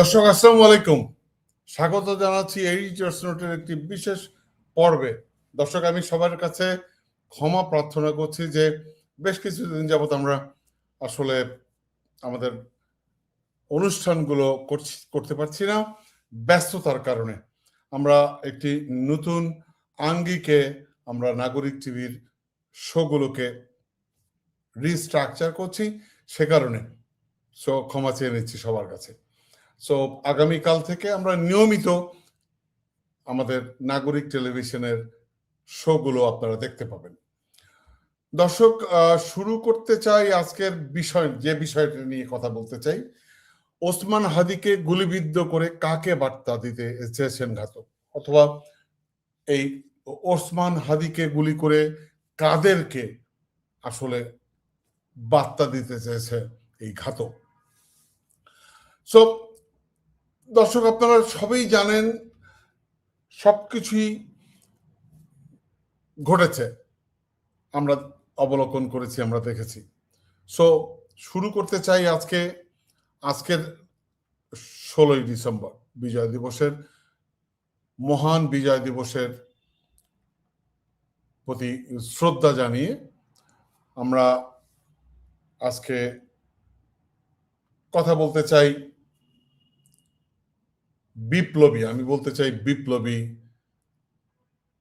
দর্শক, আসসালামু আলাইকুম। স্বাগত জানাচ্ছি এডিটর্স নোটের একটি বিশেষ পর্বে। দর্শক, আমি সবার কাছে ক্ষমা প্রার্থনা করছি যে বেশ কিছুদিন যাবত আমরা আসলে আমাদের অনুষ্ঠানগুলো করতে পারছি না ব্যস্ততার কারণে। আমরা একটি নতুন আঙ্গিকে আমরা নাগরিক টিভির শোগুলোকে রিস্ট্রাকচার করছি সে কারণে। সো ক্ষমা চেয়ে নিচ্ছি সবার কাছে। সো আগামীকাল থেকে আমরা নিয়মিত আমাদের নাগরিক টেলিভিশনের শোগুলো আপনারা দেখতে পাবেন। দর্শক শুরু করতে চাই আজকের বিষয়, যে বিষয়টি নিয়ে কথা বলতে চাই। ওসমান হাদিকে গুলিবিদ্ধ করে কাকে বার্তা দিতে চেয়েছেন ঘাতক? অথবা এই ওসমান হাদিকে গুলি করে কাদেরকে আসলে বার্তা দিতে চেয়েছে এই ঘাতক? সো দর্শক, আপনারা সবই জানেন, সবকিছুই ঘটেছে। আমরা অবলোকন করেছি, আমরা দেখেছি। সো শুরু করতে চাই আজকে, আজকের ষোলোই ডিসেম্বর, বিজয় দিবসের, মহান বিজয় দিবসের প্রতি শ্রদ্ধা জানিয়ে আমরা আজকে কথা বলতে চাই বিপ্লবী, আমি বলতে চাই বিপ্লবী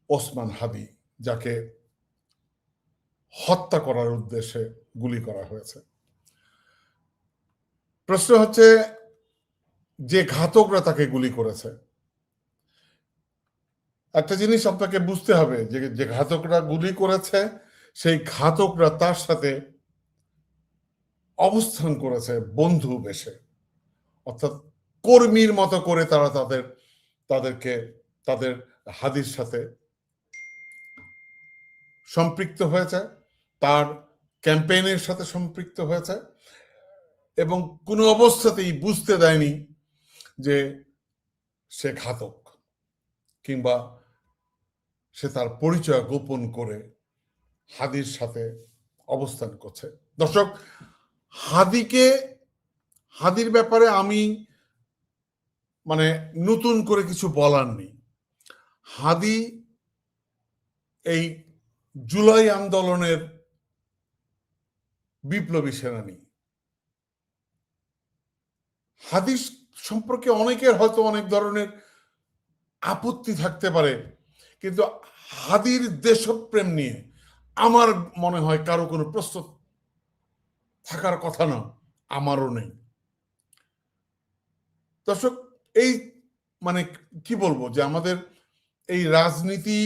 ওসমান হাদি, যাকে হত্যা করার উদ্দেশ্যে গুলি করা হয়েছে। প্রশ্ন হচ্ছে, যে ঘাতকরা তাকে গুলি করেছে, একটা জিনিস আপনাকে বুঝতে হবে, যে যে ঘাতকরা গুলি করেছে, সেই ঘাতকরা তার সাথে অবস্থান করেছে বন্ধু বেশে, অর্থাৎ কর্মীর মতো করে তারা তাদের, তাদেরকে, তাদের হাদির সাথে সম্পৃক্ত হয়েছে, তার ক্যাম্পেইনের সাথে সম্পৃক্ত হয়েছে এবং কোনো অবস্থাতেই বুঝতে দেয়নি যে সে ঘাতক কিংবা সে তার পরিচয় গোপন করে হাদির সাথে অবস্থান করছে। দর্শক, হাদিকে, হাদির ব্যাপারে আমি মানে নতুন করে কিছু বলার নেই। হাদি এই জুলাই আন্দোলনের বিপ্লবী সেনানী। হাদিস সম্পর্কে অনেকের হয়তো অনেক ধরনের আপত্তি থাকতে পারে, কিন্তু হাদির দেশপ্রেম নিয়ে আমার মনে হয় কারও কোনো প্রশ্ন থাকার কথা না, আমারও নেই। দর্শক এই মানে কি বলব যে আমাদের এই রাজনীতি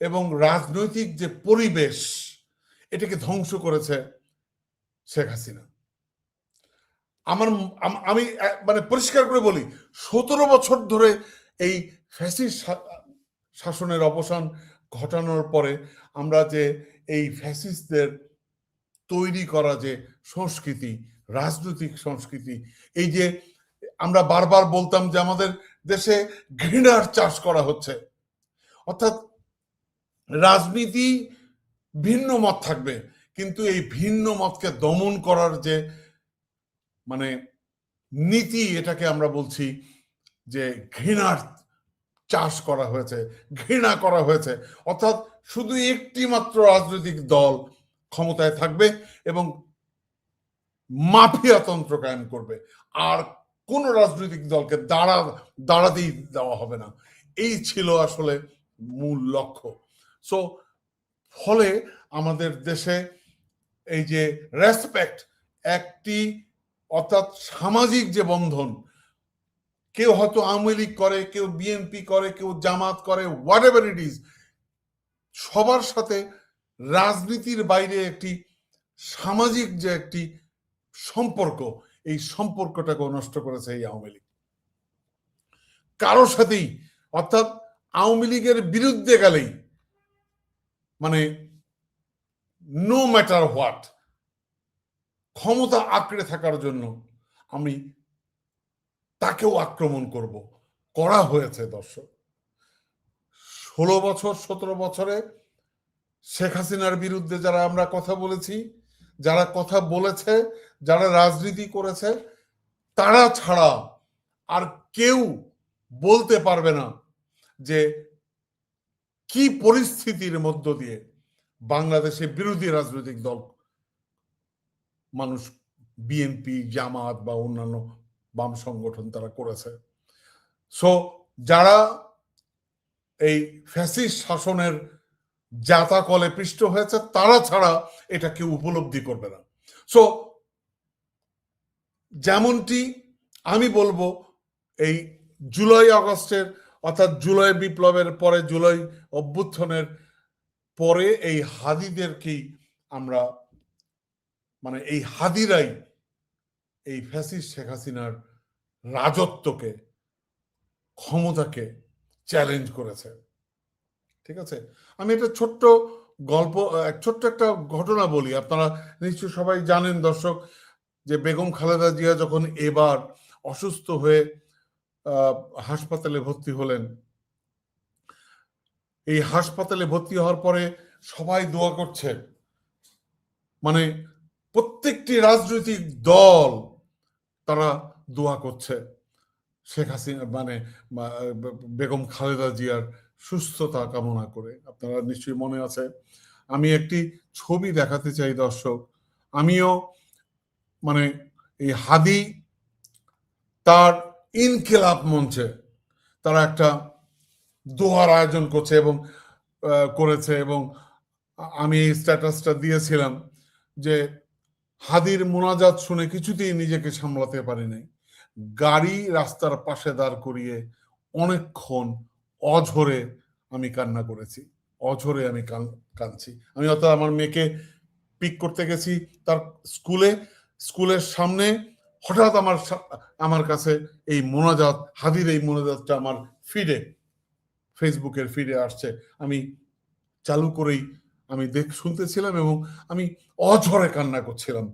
এবং রাজনৈতিক যে পরিবেশ এটাকে ধ্বংস করেছে শেখ হাসিনা। আমার আমি মানে পরিষ্কার করে বলি, সতেরো বছর ধরে এই ফ্যাসিস শাসনের অবসান ঘটানোর পরে আমরা যে এই ফ্যাসিস্টদের তৈরি করা যে সংস্কৃতি, রাজনৈতিক সংস্কৃতি, এই যে আমরা বারবার বলতাম যে আমাদের দেশে ঘৃণার চাষ করা হচ্ছে। অর্থাৎ রাজনীতি ভিন্ন মত থাকবে, কিন্তু এই ভিন্ন মতকে দমন করার যে মানে নীতি, এটাকে আমরা বলছি যে ঘৃণার চাষ করা হয়েছে, ঘৃণা করা হয়েছে। অর্থাৎ শুধু একটি মাত্র রাজনৈতিক দল ক্ষমতায় থাকবে এবং মাফিয়াতন্ত্র কায়েম করবে। আর কোন রাজনৈতিক দলকে দাঁড়া, দাঁড়াতেই দেওয়া হবে না। এই ছিল আসলে মূল লক্ষ্য। সো ফলে আমাদের দেশে এই যে রেসপেক্ট একটি অর্থাৎ সামাজিক যে বন্ধন, কেউ হয়তো আওয়ামী লীগ করে, কেউ বিএনপি করে, কেউ জামাত করে হোয়াট এভার ইট ইজ সবার সাথে রাজনীতির বাইরে একটি সামাজিক যে একটি সম্পর্ক এই সম্পর্কটাকে নষ্ট করেছে এই আওয়ামী লীগ। কারোর সাথেই, অর্থাৎ আওয়ামী লীগের বিরুদ্ধে গেলেই মানে নো ম্যাটার হোয়াট ক্ষমতা আঁকড়ে থাকার জন্য আমি তাকেও আক্রমণ করব, করা হয়েছে দর্শক। ষোলো বছর, সতেরো বছরে শেখ হাসিনার বিরুদ্ধে যারা আমরা কথা বলেছি, যারা কথা বলেছে যারা রাজনীতি করেছে, তারা ছাড়া আর কেউ বলতে পারবে না যে কি পরিস্থিতির মধ্য দিয়ে বাংলাদেশে বিরোধী রাজনৈতিক দল, মানুষ বিএনপি জামাত বা অন্যান্য বাম সংগঠন তারা করেছে। সো যারা এই ফ্যাসিস শাসনের জাতা কলে পৃষ্ঠ হয়েছে, তারা ছাড়া এটা কেউ উপলব্ধি করবে না। সো যেমনটি আমি বলব, এই জুলাই আগস্টের অর্থাৎ জুলাই বিপ্লবের পরে, জুলাই অভ্যুত্থানের পরে এই হাদিদেরকেই আমরা মানে এই হাদিরাই এই ফ্যাসিস্ট শেখ হাসিনার রাজত্বকে, ক্ষমতাকে চ্যালেঞ্জ করেছে। ঠিক আছে? আমি একটা ছোট্ট গল্প ছোট্ট একটা ঘটনা বলি। আপনারা নিশ্চয়ই সবাই জানেন, দর্শক যে বেগম খালেদা জিয়া যখন এবার অসুস্থ হয়ে হাসপাতালে ভর্তি হলেন, এই হাসপাতালে ভর্তি হওয়ার পরে সবাই দোয়া করছে। মানে প্রত্যেকটি রাজনৈতিক দল তারা দোয়া করছে শেখ হাসিনা মানে বেগম খালেদা জিয়ার সুস্থতা কামনা করে। আপনারা নিশ্চয়ই মনে আছে, আমি একটি ছবি দেখাতে চাই দর্শক। আমিও মানে এই হাদি তার ইনকেলাব মঞ্চে তারা একটা দোয়ার আয়োজন করছে এবং করেছে এবং আমি এই স্ট্যাটাসটা দিয়েছিলাম যে হাদির মোনাজাত শুনে কিছুতেই নিজেকে সামলাতে পারি গাড়ি রাস্তার পাশে দাঁড় করিয়ে অনেকক্ষণ অঝরে আমি কান্না করেছি। অঝরে আমি কান- কাঁদছি। আমি অর্থাৎ আমার মেয়েকে পিক করতে গেছি, তার স্কুলে স্কুলের সামনে হঠাৎ আমার আমার কাছে এই মোনাজাত, হাদির এই মোনাজাতটা আমার ফিডে ফেসবুকের ফিডে আসছে। আমি চালু করেই আমি দেখ, শুনতেছিলাম এবং আমি অঝরে কান্না করছিলাম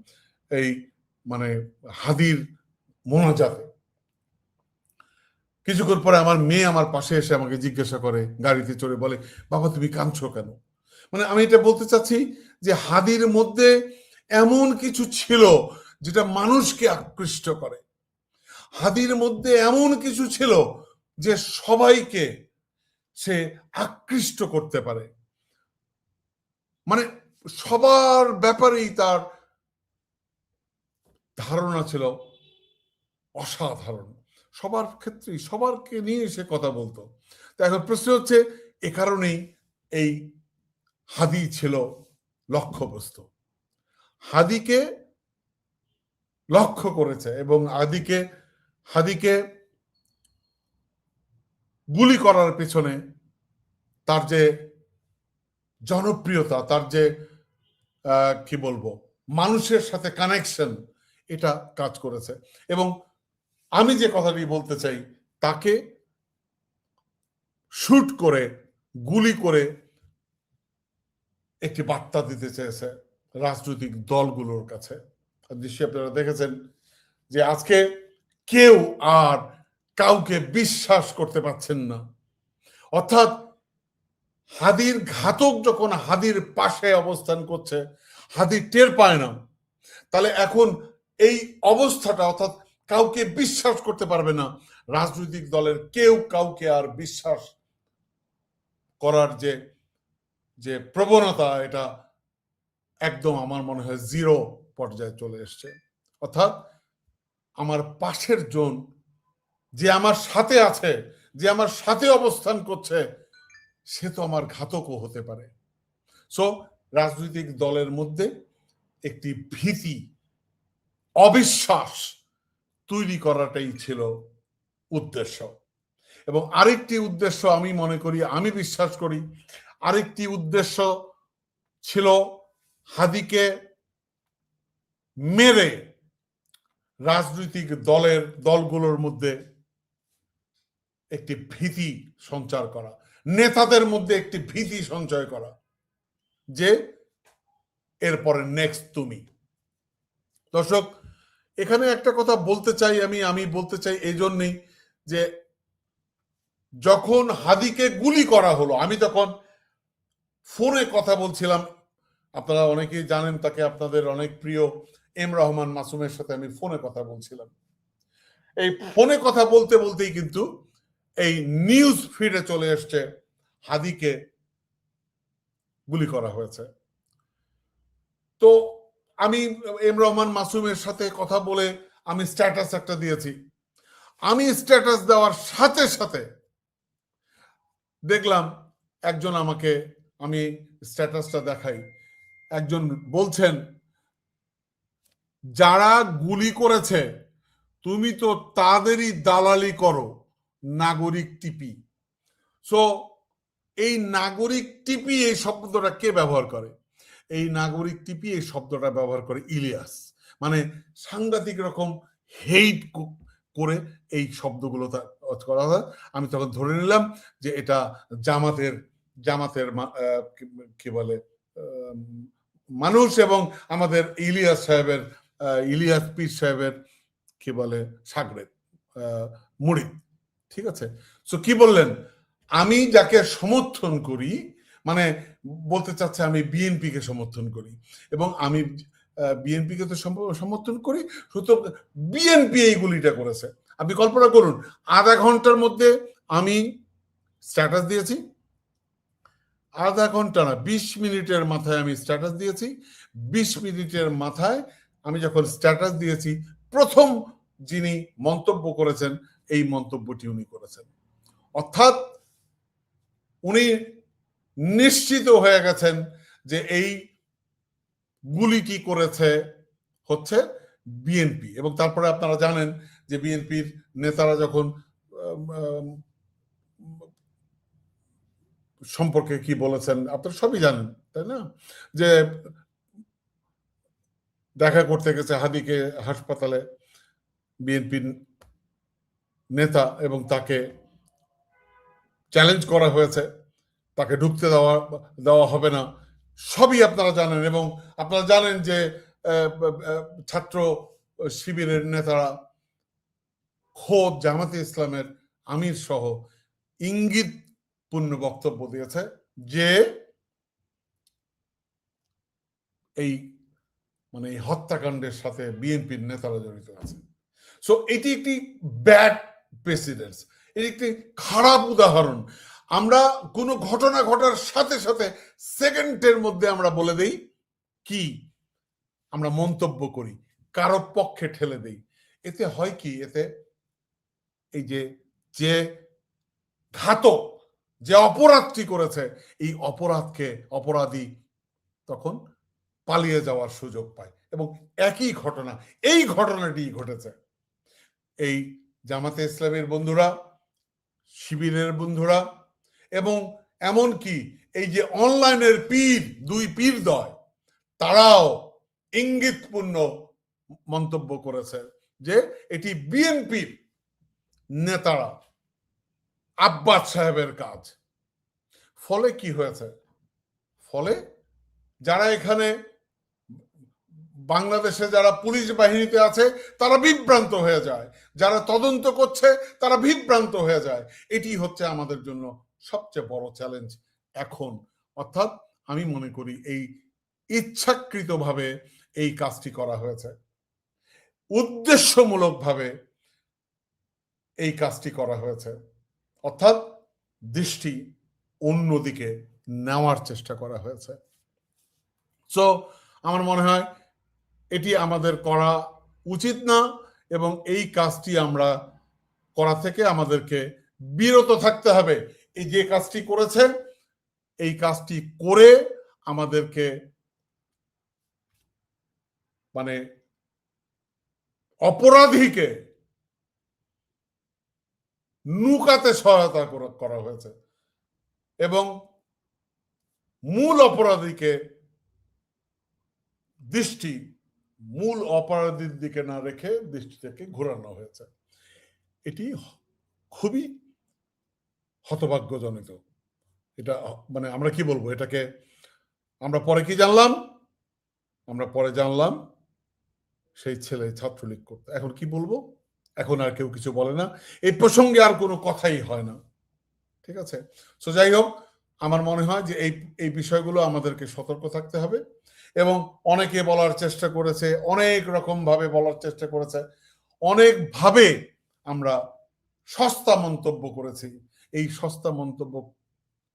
এই মানে হাদির মোনাজাতে। কিছুক্ষণ পরে আমার মেয়ে আমার পাশে এসে আমাকে জিজ্ঞাসা করে, গাড়িতে চড়ে বলে, বাবা, তুমি কাঁদছো কেন? মানে আমি এটা বলতে চাচ্ছি যে হাদির মধ্যে এমন কিছু ছিল যেটা মানুষকে আকৃষ্ট করে। হাদির মধ্যে এমন কিছু ছিল যে সবাইকে সে আকৃষ্ট করতে পারে। মানে সবার ব্যাপারেই তার ধারণা ছিল অসাধারণ। সবার ক্ষেত্রেই, সবারকে নিয়ে সে কথা বলতো। তো এখন প্রশ্ন হচ্ছে, এ কারণেই এই হাদি ছিল লক্ষ্যবস্তু। হাদিকে লক্ষ্য করেছে এবং আদিকে, হাদিকে গুলি করার পেছনে তার যে জনপ্রিয়তা, তার যে কি বলব, মানুষের সাথে কানেকশন এটা কাজ করেছে। এবং আমি যে কথাটি বলতে চাই, তাকে শুট করে, গুলি করে একটি বার্তা দিতে চেয়েছে। রাজনৈতিক দলগুলোর কাছে। নিশ্চয়ই আপনারা দেখেছেন যে আজকে কেউ আর কাউকে বিশ্বাস করতে পারছেন না। অর্থাৎ হাদির ঘাতক যখন হাদির পাশে অবস্থান করছে, হাদি টের পায় না। তাহলে এখন এই অবস্থাটা, অর্থাৎ কাউকে বিশ্বাস করতে পারবে না, রাজনৈতিক দলের কেউ কাউকে আর বিশ্বাস করার যে যে প্রবণতা, এটা একদম আমার মনে হয় জিরো পর্যায়ে চলে এসছে। অর্থাৎ আমার পাশের জন যে আমার সাথে আছে, যে আমার সাথে অবস্থান করছে, সে তো আমার ঘাতকও হতে পারে। সো রাজনৈতিক দলের মধ্যে একটি ভীতি, অবিশ্বাস তৈরি করাটাই ছিল উদ্দেশ্য। এবং আরেকটি উদ্দেশ্য আমি মনে করি, আমি বিশ্বাস করি, আরেকটি উদ্দেশ্য ছিল হাদিকে মেরে রাজনৈতিক দলের দলগুলোর মধ্যে একটি ভীতি সঞ্চার করা, নেতাদের মধ্যে একটি ভীতি সঞ্চয় করা যে এরপরে নেক্সট তুমি। দর্শক, এখানে একটা কথা বলতে চাই আমি আমি বলতে চাই এই জন্যেই যে যখন হাদিকে গুলি করা হলো, আমি তখন ফোনে কথা বলছিলাম আপনারা অনেকেই জানেন, তাকে আপনাদের অনেক প্রিয় এম রহমান মাসুমের সাথে আমি ফোনে কথা বলছিলাম। এই ফোনে কথা বলতে বলতেই কিন্তু এই নিউজ ফিডে চলে এসছে হাদিকে গুলি করা হয়েছে। তো আমি এম রহমান মাসুমের সাথে কথা বলে আমি স্ট্যাটাস একটা দিয়েছি। আমি স্ট্যাটাস দেওয়ার সাথে সাথে দেখলাম একজন আমাকে, আমি স্ট্যাটাসটা দেখাই। একজন বলছেন, যারা গুলি করেছে, তুমি তো তাদেরই দালালি করো, নাগরিক টিপি। সো এই নাগরিক টিপি এই শব্দটা কে ব্যবহার করে? এই নাগরিক টিপি এই শব্দটা ব্যবহার করে ইলিয়াস। মানে সাংঘাতিক রকম হেইট করে এই শব্দগুলো করা হয়। আমি তখন ধরে নিলাম যে এটা জামাতের জামাতের কি- বলে মানুষ এবং আমাদের ইলিয়াস সাহেবের ইলিয়াস পীর সাহেবের, কি বলে সাগরে মুড়ি, ঠিক আছে? সো কি বললেন? আমি যাকে সমর্থন করি মানে বলতে চাচ্ছে আমি বিএনপি কে সমর্থন করি এবং আমি বিএনপি কে তো সমর্থন করি, সুতরাং বিএনপি এই গুলিটা করেছে। আপনি কল্পনা করুন, আধা ঘণ্টার মধ্যে আমি স্ট্যাটাস দিয়েছি আধা ঘণ্টা না, বিশ মিনিটের মাথায় আমি স্ট্যাটাস দিয়েছি। বিশ মিনিটের মাথায় আমি যখন স্ট্যাটাস দিয়েছি, প্রথম যিনি মন্তব্য করেছেন, এই মন্তব্যটি উনি করেছেন। অর্থাৎ উনি নিশ্চিত হয়ে গেছেন যে এই গুলিটি করেছে হচ্ছে বিএনপি। এবং তারপরে আপনারা জানেন যে বিএনপির নেতারা যখন সম্পর্কে কি বলেছেন? আপনারা সবই জানেন, তাই না? যে দেখা করতে গেছে হাদিকে হাসপাতালে বিএনপির নেতা এবং তাকে চ্যালেঞ্জ করা হয়েছে, তাকে ঢুকতে দেওয়া দেওয়া হবে না, সবই আপনারা জানেন এবং আপনারা জানেন যে ছাত্র শিবিরের নেতারা খোদ জামাতে ইসলামের আমির সহ ইঙ্গিত পূর্ণ বক্তব্য দিয়েছে যে এই মানে এই হত্যাকাণ্ডের সাথে বিএনপির নেতারা জড়িত আছে। সো এটি একটি ব্যাড প্রেসিডেন্স এটি একটি খারাপ উদাহরণ। আমরা কোনো ঘটনা ঘটার সাথে সাথে সেকেন্ডের মধ্যে আমরা বলে দেই কি? আমরা মন্তব্য করি, কারও পক্ষে ঠেলে দেই। এতে হয় কি? এতে এই যে যে ঘাতক যে অপরাধটি করেছে, এই অপরাধকে অপরাধী তখন পালিয়ে যাওয়ার সুযোগ পায় এবং একই ঘটনা, এই ঘটনাটি ঘটেছে। এই জামাতে ইসলামের বন্ধুরা, শিবিরের বন্ধুরা এবং এমন কি এই যে অনলাইনের পীর, দুই পীর দয়, তারাও ইঙ্গিতপূর্ণ মন্তব্য করেছে যে এটি বিএনপির নেতারা আব্বাস সাহেবের কাজ। ফলে কি হয়েছে? ফলে যারা এখানে বাংলাদেশে যারা পুলিশ বাহিনীতে আছে, তারা বিভ্রান্ত হয়ে যায়। যারা তদন্ত করছে, তারা বিভ্রান্ত হয়ে যায়। এটি হচ্ছে আমাদের জন্য সবচেয়ে বড় চ্যালেঞ্জ এখন। অর্থাৎ আমি মনে করি এই ইচ্ছাকৃতভাবে এই কাজটি করা হয়েছে। উদ্দেশ্যমূলকভাবে এই কাজটি করা হয়েছে। অর্থাৎ দৃষ্টি অন্যদিকে নেওয়ার চেষ্টা করা হয়েছে। সো আমার মনে হয় এটি আমাদের করা উচিত না এবং এই কাজটি আমরা করা থেকে আমাদেরকে বিরত থাকতে হবে। এই যে কাজটি করেছে, এই কাজটি করে আমাদেরকে মানে অপরাধীকে নুকাতে সহায়তা করা- হয়েছে। এবং মূল অপরাধীকে দৃষ্টি, মূল অপরাধীর দিকে না রেখে দৃষ্টি থেকে ঘোরানো হয়েছে। এটি খুবই হতভাগ্যজনিত। এটা মানে আমরা কি বলব? এটাকে আমরা পরে কি জানলাম? আমরা পরে জানলাম সেই ছেলে ছাত্রলীগ করতে। এখন কি বলব? এখন আর কেউ কিছু বলে না। এই প্রসঙ্গে আর কোনো কথাই হয় না। ঠিক আছে? সো যাই হোক, আমার মনে হয় যে এই এই বিষয়গুলো আমাদেরকে সতর্ক থাকতে হবে এবং অনেকে বলার চেষ্টা করেছে, অনেক রকম ভাবে বলার চেষ্টা করেছে অনেক ভাবে আমরা সস্তা মন্তব্য করেছি। এই সস্তা মন্তব্য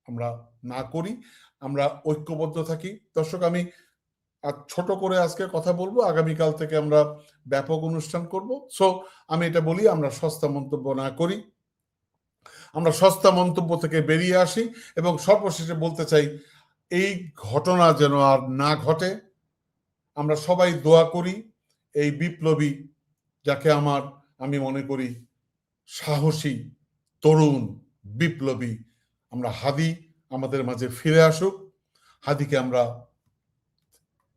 আমরা না করি, আমরা ঐক্যবদ্ধ থাকি। দর্শক, আমি আর ছোট করে আজকে কথা বলব। আগামীকাল থেকে আমরা ব্যাপক অনুষ্ঠান করব। সো আমি এটা বলি, আমরা সস্তা মন্তব্য না করি। আমরা সস্তা মন্তব্য থেকে বেরিয়ে আসি এবং সর্বশেষে বলতে চাই, এই ঘটনা যেন আর না ঘটে, আমরা সবাই দোয়া করি, এই বিপ্লবী যাকে আমার, আমি মনে করি, সাহসী, তরুণ, বিপ্লবী, আমরা হাদি, আমাদের মাঝে ফিরে আসুক। হাদিকে আমরা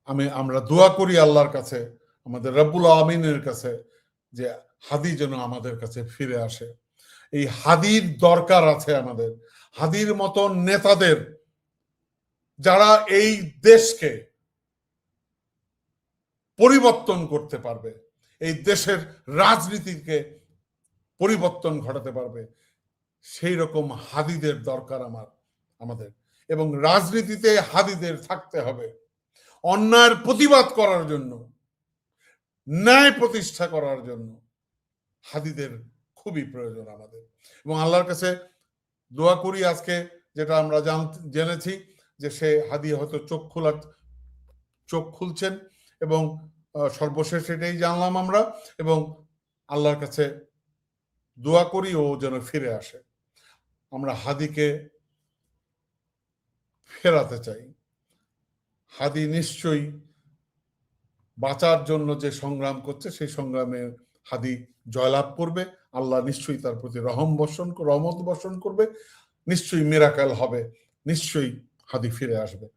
আমি, আমরা দোয়া করি আল্লাহর কাছে, আমাদের রব্বুল আমিনের কাছে যে হাদি যেন আমাদের কাছে ফিরে আসে। এই হাদির দরকার আছে আমাদের। হাদির মতন নেতাদের যারা এই দেশকে পরিবর্তন করতে পারবে, এই দেশের রাজনীতিকে পরিবর্তন ঘটাতে পারবে, সেই রকম হাদিদের দরকার আমার, আমাদের। এবং রাজনীতিতে হাদিদের থাকতে হবে। অন্যায়ের প্রতিবাদ করার জন্য, ন্যায় প্রতিষ্ঠা করার জন্য হাদিদের খুবই প্রয়োজন আমাদের। এবং আল্লাহর কাছে দোয়া করি আজকে যেটা আমরা জান- জেনেছি যে সে হাদি হয়তো চোখ খোলা, চোখ খুলছেন এবং সর্বশেষ এটাই জানলাম আমরা এবং আল্লাহর কাছে দোয়া করি ও যেন ফিরে আসে। আমরা হাদিকে ফেরাতে চাই। হাদি নিশ্চয়ই বাঁচার জন্য যে সংগ্রাম করছে, সেই সংগ্রামে হাদি জয়লাভ করবে। আল্লাহ নিশ্চয়ই তার প্রতি রহম বর্ষণ রহমত বর্ষণ করবে। নিশ্চয়ই মেরাকাল হবে। নিশ্চয়ই হাদি ফিরে আসবে।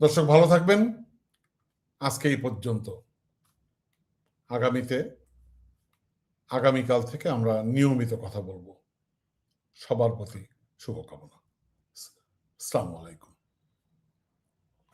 দর্শক, ভালো থাকবেন। আজকে এই পর্যন্ত। আগামীতে, আগামীকাল থেকে আমরা নিয়মিত কথা বলব। সবার প্রতি শুভকামনা। আসসালামু আলাইকুম।